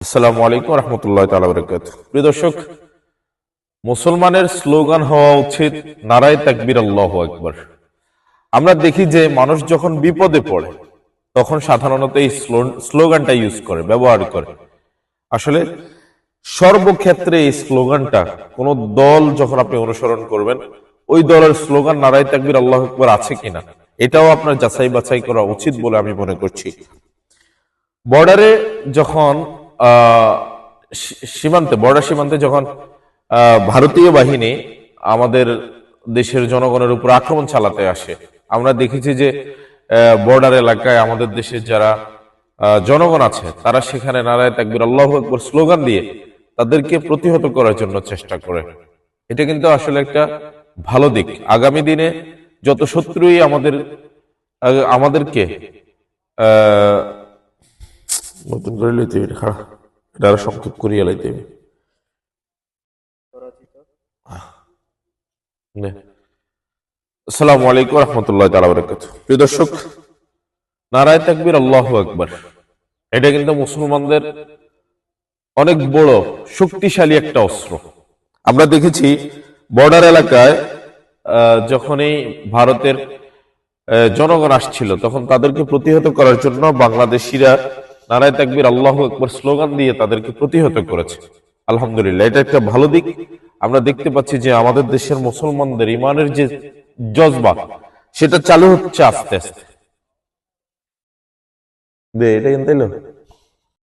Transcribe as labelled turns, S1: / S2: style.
S1: আসসালামু আলাইকুম রহমতুল্লাহ তালা বরকাত প্রিয় দর্শক, মুসলমানের স্লোগান হওয়া উচিত নারায় তাকবির, আল্লাহ একবার আমরা দেখি যে মানুষ যখন বিপদে পড়ে, তখন সাধারণত এই স্লোগানটা ইউজ করে, ব্যবহার করে। আসলে সর্বক্ষেত্রে এই স্লোগানটা কোন দল যখন আপনি অনুসরণ করবেন, ওই দলের স্লোগান নারায় তাকবির, আল্লাহ একবার আছে কিনা, এটাও আপনার যাচাই বাছাই করা উচিত বলে আমি মনে করছি। বর্ডারে যখন সীমান্তে, বর্ডার সীমান্তে যখন ভারতীয় বাহিনী আমাদের দেশের জনগণের উপর আক্রমণ চালাতে আসে, আমরা দেখেছি যে বর্ডার এলাকায় আমাদের দেশের যারা জনগণ আছে, তারা সেখানে নারায় তাকবির, আল্লাহ আকবর স্লোগান দিয়ে তাদেরকে প্রতিহত করার জন্য চেষ্টা করে। এটা কিন্তু আসলে একটা ভালো দিক। আগামী দিনে যত শত্রুই আমাদের আমাদেরকে, আহ, নতুন করে এটা আরও সংক্ষেপ করিয়া লইতে আসসালামু আলাইকুম রহমতুল্লাহ তালা বরকাত প্রিয় দর্শক, নারায় তাকবির আল্লাহ আকবার। এটা কিন্তু মুসলমানদের অনেক বড় শক্তিশালী একটা অস্ত্র। আমরা দেখেছি বর্ডার এলাকায় যখনই ভারতের জনগণ আসছিল, তখন তাদেরকে প্রতিহত করার জন্য বাংলাদেশিরা নারায় তাকবির, আল্লাহ একবার স্লোগান দিয়ে তাদেরকে প্রতিহত করেছে। আলহামদুলিল্লাহ, এটা একটা ভালো দিক। আমরা দেখতে পাচ্ছি যে আমাদের দেশের মুসলমানদের ইমানের যে জজবা, সেটা চালু হচ্ছে আস্তে আস্তে। এটা কিনতে?